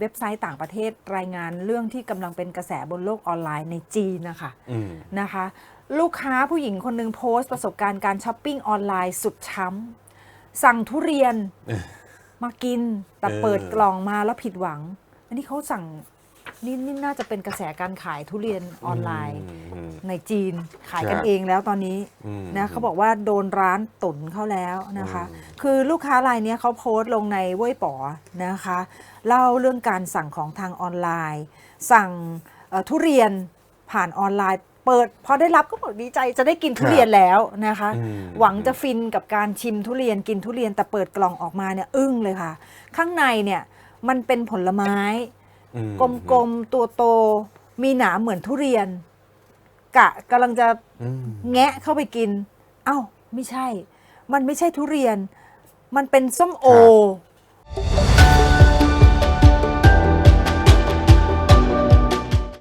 เว็บไซต์ต่างประเทศรายงานเรื่องที่กำลังเป็นกระแสบนโลกออนไลน์ในจีนนะคะอืมนะคะ ลูกค้าผู้หญิงคนหนึ่งโพสต์ประสบการณ์การช้อปปิ้งออนไลน์สุดช้ำสั่งทุเรียนเออมากินแต่เออเปิดกล่องมาแล้วผิดหวัง อันนี้เขาสั่ง นี่นี่น่าจะเป็นกระแสการขายทุเรียนออนไลน์ อืม ในจีนขายกันครับเองแล้วตอนนี้อืมนะเขาบอกว่าโดนร้านตุนเข้าแล้วนะคะ อืม คือลูกค้ารายเนี้ยเขาโพสต์ลงในเว่ยป๋อนะคะเล่าเรื่องการสั่งของทางออนไลน์ สั่งเอ่อทุเรียนผ่านออนไลน์ เปิดพอได้รับก็บอกดีใจจะได้กินทุเรียนแล้วนะคะ อืม หวังจะฟินกับการชิมทุเรียนกินทุเรียนแต่เปิดกล่องออกมาเนี่ยอึ้งเลยค่ะ ข้างในเนี่ยมันเป็นผลไม้อืม กลมๆตัวโต มีหนามเหมือนทุเรียน กะกำลังจะอืมแงะเข้าไปกิน เอ้า ไม่ใช่ มันไม่ใช่ทุเรียน มันเป็นส้มโอครับ